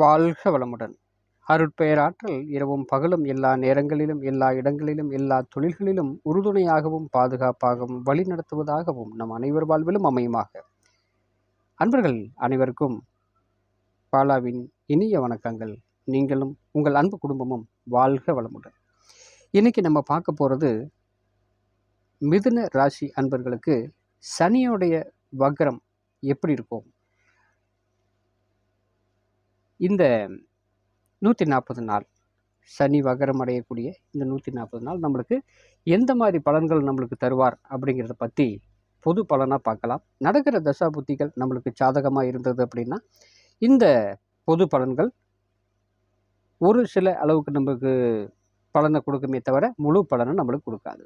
வாழ்க வளமுடன். அருட்பெயராற்றல் இரவும் பகலும் எல்லா நேரங்களிலும் எல்லா இடங்களிலும் எல்லா தொழில்களிலும் உறுதுணையாகவும் பாதுகாப்பாகவும் வழிநடத்துவதாகவும் நம் அனைவர் வாழ்விலும் அமையுமாக. அன்பர்கள் அனைவருக்கும் பாலாவின் இனிய வணக்கங்கள். நீங்களும் உங்கள் அன்பு குடும்பமும் வாழ்க வளமுடன். இன்னைக்கு நம்ம பார்க்க போகிறது மிதுன ராசி அன்பர்களுக்கு சனியோடைய வக்ரம் எப்படி இருக்கும்? இந்த நூற்றி நாற்பது நாள் சனி வகரம் அடையக்கூடிய இந்த நூற்றி நாற்பது நாள் நம்மளுக்கு எந்த மாதிரி பலன்கள் நம்மளுக்கு தருவார் அப்படிங்கிறத பற்றி பொது பலனாக பார்க்கலாம். நடக்கிற தசா புத்திகள் நம்மளுக்கு சாதகமாக இருந்தது அப்படின்னா இந்த பொது பலன்கள் ஒரு சில அளவுக்கு நம்மளுக்கு பலனை கொடுக்குமே தவிர முழு பலனை நம்மளுக்கு கொடுக்காது.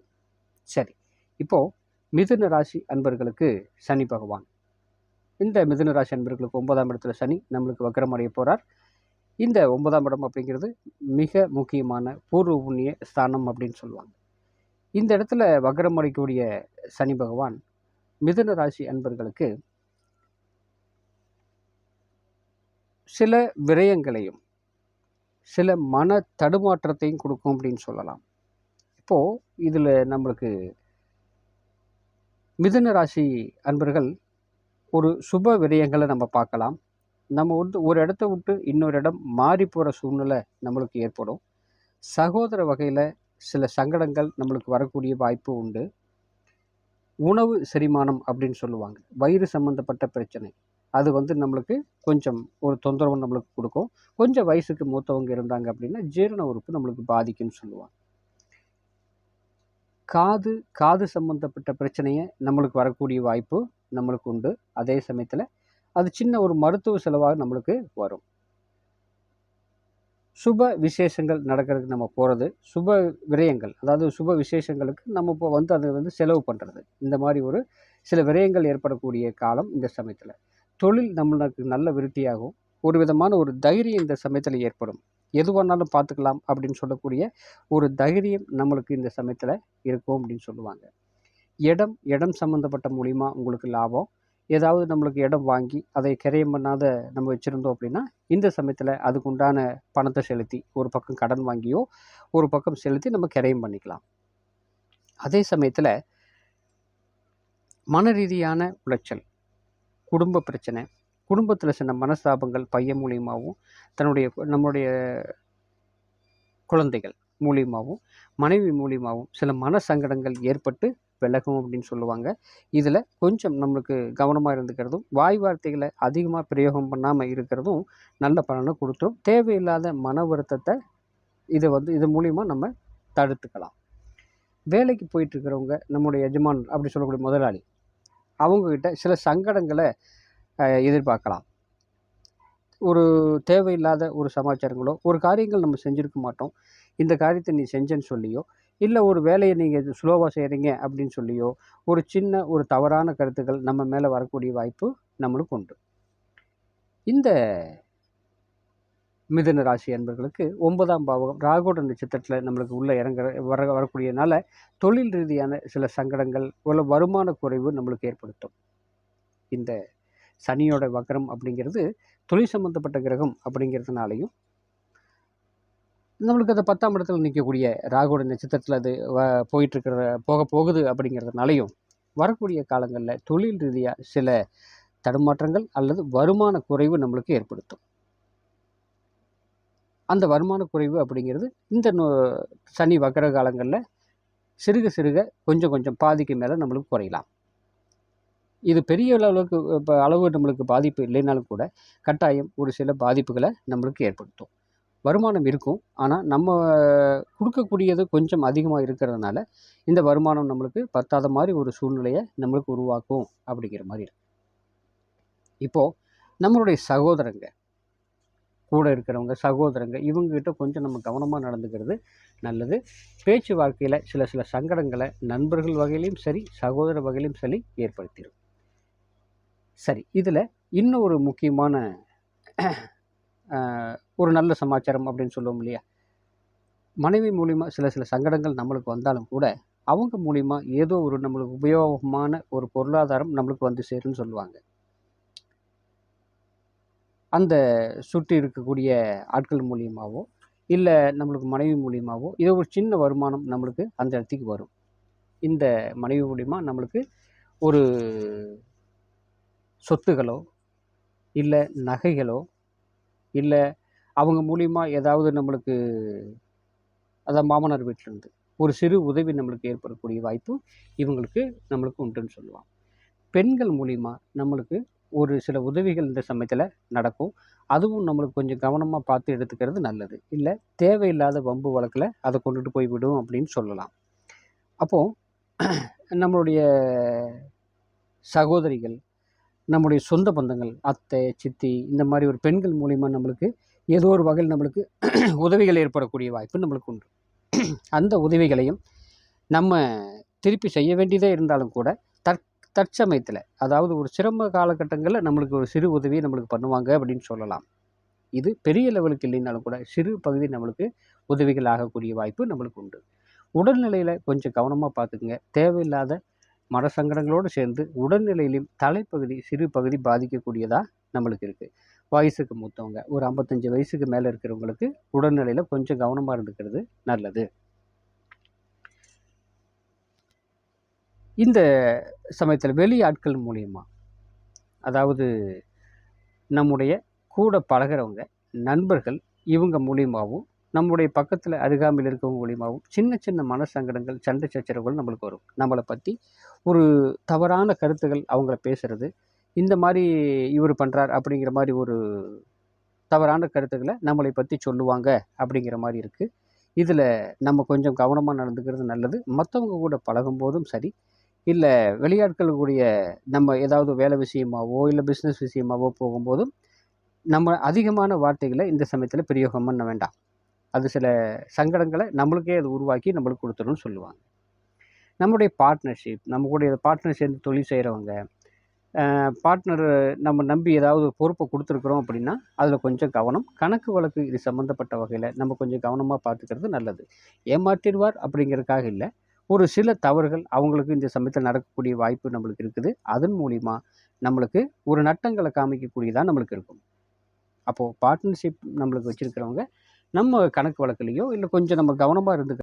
சரி இப்போது மிதுன ராசி அன்பர்களுக்கு சனி பகவான். இந்த மிதுன ராசி அன்பர்களுக்கு ஒன்பதாம் இடத்துல சனி நம்மளுக்கு வக்கரம் அடைய போகிறார் இந்த ஒன்பதாம் இடம் அப்படிங்கிறது மிக முக்கியமான பூர்வ புண்ணிய ஸ்தானம் அப்படின்னு சொல்லுவாங்க. இந்த இடத்துல வக்கரம் சனி பகவான் மிதுன ராசி அன்பர்களுக்கு சில விரயங்களையும் சில மன தடுமாற்றத்தையும் கொடுக்கும் அப்படின்னு சொல்லலாம். இப்போது இதில் நம்மளுக்கு மிதுன ராசி அன்பர்கள் ஒரு சுப விரயங்களை நம்ம பார்க்கலாம். நம்ம வந்து ஒரு இடத்த விட்டு இன்னொரு இடம் மாறி போகிற சூழ்நிலை நம்மளுக்கு ஏற்படும். சகோதர வகையில் சில சங்கடங்கள் நம்மளுக்கு வரக்கூடிய வாய்ப்பு உண்டு. உணவு செரிமானம் அப்படின்னு சொல்லுவாங்க. வயிறு சம்மந்தப்பட்ட பிரச்சனை. அது வந்து நம்மளுக்கு கொஞ்சம் ஒரு தொந்தரவு நம்மளுக்கு கொடுக்கும். கொஞ்சம் வயசுக்கு மூத்தவங்க இருந்தாங்க அப்படின்னா ஜீரண உறுப்பு நம்மளுக்கு பாதிக்கும்னு சொல்லுவாங்க. காது காது சம்மந்தப்பட்ட பிரச்சனையை நம்மளுக்கு வரக்கூடிய வாய்ப்பு. நம்மளுக்கு உண்டு. அதே சமயத்தில் அது சின்ன ஒரு மருத்துவ செலவாக நம்மளுக்கு வரும். சுப விசேஷங்கள் நடக்கிறதுக்கு நம்ம போகிறது சுப விரயங்கள் அதாவது சுப விசேஷங்களுக்கு நம்ம இப்போ வந்து அதை வந்து செலவு பண்ணுறது இந்த மாதிரி ஒரு சில விரயங்கள் ஏற்படக்கூடிய காலம் இந்த சமயத்தில். தொழில் நம்மளுக்கு நல்ல விருத்தியாகும் ஒரு விதமான ஒரு தைரியம் இந்த சமயத்தில் ஏற்படும். எது வேணாலும் பார்த்துக்கலாம் அப்படின்னு சொல்லக்கூடிய ஒரு தைரியம் நம்மளுக்கு இந்த சமயத்தில் இருக்கும் அப்படின்னு சொல்லுவாங்க. இடம் இடம் சம்மந்தப்பட்ட மூலிமா உங்களுக்கு லாபம். ஏதாவது நம்மளுக்கு இடம் வாங்கி அதை கிரயம் பண்ணாத நம்ம வச்சுருந்தோம் அப்படின்னா இந்த சமயத்தில் அதுக்கு உண்டான பணத்தை செலுத்தி ஒரு பக்கம் கடன் வாங்கியோ ஒரு பக்கம் செலுத்தி நம்ம கிரயம் பண்ணிக்கலாம். அதே சமயத்தில் மன ரீதியான உளைச்சல் குடும்ப பிரச்சனை குடும்பத்தில் சின்ன மனஸ்தாபங்கள் பையன் மூலியமாகவும் தன்னுடைய நம்முடைய குழந்தைகள் மூலியமாகவும் மனைவி மூலியமாகவும் சில மன சங்கடங்கள் ஏற்பட்டு விலகும் அப்படின்னு சொல்லுவாங்க. இதில் கொஞ்சம் நம்மளுக்கு கவனமாக இருந்துக்கிறதும் வாய் வார்த்தைகளை அதிகமாக பிரயோகம் பண்ணாமல் இருக்கிறதும் நல்ல பலனை கொடுத்துரும். தேவையில்லாத மன வருத்தத்தை இதை வந்து இது மூலிமா நம்ம தடுத்துக்கலாம். வேலைக்கு போயிட்டுருக்கிறவங்க நம்முடைய எஜமான் அப்படி சொல்லக்கூடிய முதலாளி அவங்கக்கிட்ட சில சங்கடங்களை எதிர்பார்க்கலாம். ஒரு தேவையில்லாத ஒரு சமாச்சாரங்களோ ஒரு காரியங்கள் நம்ம செஞ்சுருக்க மாட்டோம். இந்த காரியத்தை நீ செஞ்சேன்னு சொல்லியோ இல்லை ஒரு வேலையை நீங்கள் ஸ்லோவாக செய்கிறீங்க அப்படின்னு சொல்லியோ ஒரு சின்ன ஒரு தவறான கருத்துக்கள் நம்ம மேலே வரக்கூடிய வாய்ப்பு நம்மளுக்கு உண்டு. இந்த மிதுன ராசி அன்பர்களுக்கு ஒன்பதாம் பாவகம் ராகோட நட்சத்திரத்தில் நம்மளுக்கு உள்ளே இறங்குற வர வரக்கூடியனால தொழில் ரீதியான சில சங்கடங்கள் உள்ள வருமான குறைவு நம்மளுக்கு ஏற்படுத்தும். இந்த சனியோட வக்கரம் அப்படிங்கிறது தொழில் சம்மந்தப்பட்ட கிரகம் அப்படிங்கிறதுனாலையும் நம்மளுக்கு அது பத்தாம் இடத்துல நிற்கக்கூடிய ராகுவோட நட்சத்திரத்தில் அது வ போயிட்டுருக்கிற போக போகுது அப்படிங்கிறதுனாலையும் வரக்கூடிய காலங்களில் தொழில் ரீதியாக சில தடுமாற்றங்கள் அல்லது வருமான குறைவு நம்மளுக்கு ஏற்படுத்தும். அந்த வருமான குறைவு அப்படிங்கிறது இந்த நோ- சனி வக்கர காலங்களில் சிறுக சிறுக கொஞ்சம் கொஞ்சம் பாதிக்கு மேலே நம்மளுக்கு குறையலாம். இது பெரிய அளவுக்கு இப்போ அளவு நம்மளுக்கு பாதிப்பு இல்லைனாலும் கூட கட்டாயம் ஒரு சில பாதிப்புகளை நம்மளுக்கு ஏற்படுத்தும். வருமானம் இருக்கும். ஆனால் நம்ம கொடுக்கக்கூடியது கொஞ்சம் அதிகமாக இருக்கிறதுனால இந்த வருமானம் நம்மளுக்கு பத்தாத மாதிரி ஒரு சூழ்நிலையை நம்மளுக்கு உருவாக்கும் அப்படிங்கிற மாதிரி இருக்கு. இப்போது நம்மளுடைய சகோதரங்க கூட இருக்கிறவங்க சகோதரங்க இவங்ககிட்ட கொஞ்சம் நம்ம கவனமாக நடந்துக்கிறது நல்லது. பேச்சு வாழ்க்கையில் சில சில சங்கடங்களை நண்பர்கள் வகையிலையும் சரி சகோதர வகையிலையும் சரி ஏற்படுத்திடும் சரி இதில் இன்னும் ஒரு முக்கியமான ஒரு நல்ல சமாச்சாரம் அப்படின்னு சொல்லுவோம் இல்லையா? மனைவி மூலிமா சில சில சங்கடங்கள் நம்மளுக்கு வந்தாலும் கூட அவங்க மூலிமா ஏதோ ஒரு நம்மளுக்கு உபயோகமான ஒரு பொருளாதாரம் நம்மளுக்கு வந்து சேரும்னு சொல்லுவாங்க. அந்த சுற்றி இருக்கக்கூடிய ஆட்கள் மூலியமாகவோ இல்லை நம்மளுக்கு மனைவி மூலியமாகவோ ஏதோ ஒரு சின்ன வருமானம் நம்மளுக்கு அந்த இடத்துக்கு வரும். இந்த மனைவி மூலிமா நம்மளுக்கு ஒரு சொத்துகளோ இல்லை நகைகளோ இல்லை அவங்க மூலிமா ஏதாவது நம்மளுக்கு அதான் மாமனார் வீட்டிலேருந்து ஒரு சிறு உதவி நம்மளுக்கு ஏற்படக்கூடிய வாய்ப்பு இவங்களுக்கு நம்மளுக்கு உண்டுன்னு சொல்லுவாங்க. பெண்கள் மூலிமா நம்மளுக்கு ஒரு சில உதவிகள் இந்த சமயத்தில் நடக்கும். அதுவும் நம்மளுக்கு கொஞ்சம் கவனமாக பார்த்து எடுத்துக்கிறது நல்லது. இல்லை தேவையில்லாத வம்பு வழக்கில் அதை கொண்டுட்டு போய் விடும் அப்படின்னு சொல்லலாம். அப்போது நம்மளுடைய சகோதரிகள் நம்முடைய சொந்த பந்தங்கள் அத்தை சித்தி இந்த மாதிரி ஒரு பெண்கள் மூலிமா நம்மளுக்கு ஏதோ ஒரு வகையில் நம்மளுக்கு உதவிகள் ஏற்படக்கூடிய வாய்ப்பு நம்மளுக்கு உண்டு. அந்த உதவிகளையும் நம்ம திருப்பி செய்ய வேண்டியதே இருந்தாலும் கூட தற் தற்சமயத்தில் அதாவது ஒரு சிரம காலகட்டங்களில் நம்மளுக்கு ஒரு சிறு உதவியை நம்மளுக்கு பண்ணுவாங்க அப்படின்னு சொல்லலாம். இது பெரிய லெவலுக்கு இல்லைனாலும் கூட சிறு பகுதி நம்மளுக்கு உதவிகள் ஆகக்கூடிய வாய்ப்பு நம்மளுக்கு உண்டு. உடல்நிலையில் கொஞ்சம் கவனமாக பார்த்துக்குங்க. தேவையில்லாத மரசங்கடங்களோடு சேர்ந்து உடல்நிலையிலும் தலைப்பகுதி சிறு பகுதி பாதிக்கக்கூடியதாக நம்மளுக்கு இருக்குது வயசுக்கு மூத்தவங்க ஒரு ஐம்பத்தஞ்சு வயசுக்கு மேலே இருக்கிறவங்களுக்கு உடல்நிலையில் கொஞ்சம் கவனமாக இருந்துக்கிறது நல்லது. இந்த சமயத்தில் வெளி ஆட்கள் மூலியமாக அதாவது நம்முடைய கூட பழகிறவங்க நண்பர்கள் இவங்க மூலியமாகவும் நம்முடைய பக்கத்தில் அருகாமையில் இருக்கவங்க மூலியமாகவும் சின்ன சின்ன மனசங்கடங்கள் சண்டை சச்சரவுகள் நம்மளுக்கு வரும். நம்மளை பற்றி ஒரு தவறான கருத்துகள் அவங்கள பேசுகிறது இந்த மாதிரி இவர் பண்ணுறார் அப்படிங்கிற மாதிரி ஒரு தவறான கருத்துக்களை நம்மளை பற்றி சொல்லுவாங்க அப்படிங்கிற மாதிரி இருக்குது இதில் நம்ம கொஞ்சம் கவனமாக நடந்துக்கிறது நல்லது. மற்றவங்க கூட பழகும்போதும் சரி இல்லை வெளியாட்கள் கூடிய நம்ம ஏதாவது வேலை விஷயமாவோ இல்லை பிஸ்னஸ் விஷயமாவோ போகும்போதும் நம்ம அதிகமான வார்த்தைகளை இந்த சமயத்தில் பிரயோகம் பண்ண வேண்டாம். அது சில சங்கடங்களை நம்மளுக்கே அது உருவாக்கி நம்மளுக்கு கொடுத்துருன்னு சொல்லுவாங்க. நம்முடைய பார்ட்னர்ஷிப் நம்ம கூட பார்ட்னர் சேர்ந்து தொழில் செய்கிறவங்க பார்ட்னர் நம்ம நம்பி ஏதாவது பொறுப்பை கொடுத்துருக்குறோம் அப்படின்னா அதில் கொஞ்சம் கவனம் கணக்கு வழக்கு இது சம்மந்தப்பட்ட வகையில் நம்ம கொஞ்சம் கவனமாக பார்த்துக்கிறது நல்லது. ஏமாற்றிடுவார் அப்படிங்கிறதுக்காக இல்லை ஒரு சில தவறுகள் அவங்களுக்கு இந்த சமயத்தில் நடக்கக்கூடிய வாய்ப்பு நம்மளுக்கு இருக்குது. அதன் மூலிமா நம்மளுக்கு ஒரு நட்டங்களை காமிக்கக்கூடியதாக நம்மளுக்கு இருக்கும். அப்போது பார்ட்னர்ஷிப் நம்மளுக்கு வச்சுருக்கிறவங்க நம்ம கணக்கு வழக்குலேயோ இல்லை கொஞ்சம் நம்ம கவனமாக இருந்து